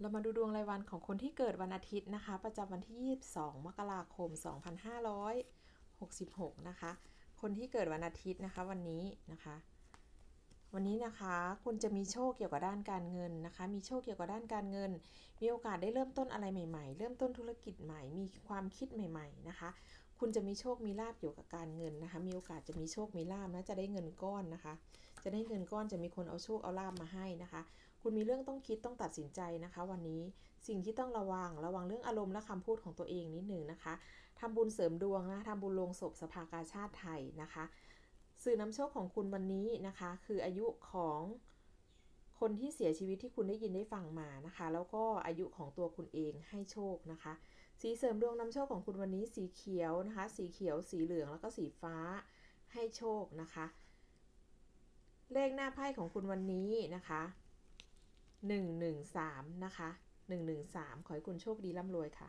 เรามาดูดวงรายวันของคนที่เกิดวันอาทิตย์นะคะ ประจำวันที่ 22 มกราคม 2566 นะคะ คนที่เกิดวันอาทิตย์นะคะวันนี้นะคะ วันนี้นะคะคุณจะมีโชคเกี่ยวกับด้านการเงินนะคะ มีโชคเกี่ยวกับด้านการเงิน มีโอกาสได้เริ่มต้นอะไรใหม่ ๆ เริ่มต้นธุรกิจใหม่ มีความคิดใหม่ ๆ นะคะ คุณจะมีโชคมีลาบเกี่ยวกับการเงินนะคะ มีโอกาสจะมีโชคมีลาบนะจะได้เงินก้อนนะคะ จะได้เงินก้อนจะมีคนเอาโชคเอาลาบมาให้นะคะ คุณมีเรื่องต้องคิดต้องตัดสินใจนะคะ วันนี้สิ่งที่ต้องระวังระวังเรื่องอารมณ์และคำพูดของตัวเองนิดหนึ่งนะคะทำบุญเสริมดวงนะทำบุญลงศพสภากาชาติไทยนะคะ สื่อนำโชคของคุณวันนี้นะคะ คืออายุของคนที่เสียชีวิตที่คุณได้ยินได้ฟังมานะคะ แล้วก็อายุของตัวคุณเองให้โชคนะคะ สีเสริมดวงนำโชคของคุณวันนี้สีเขียวนะคะ สีเขียว สีเหลืองแล้วก็สีฟ้าให้โชคนะคะ เลขหน้าไพ่ของคุณวันนี้นะคะ113นะคะ113 ขอให้คุณโชคดีร่ำรวยค่ะ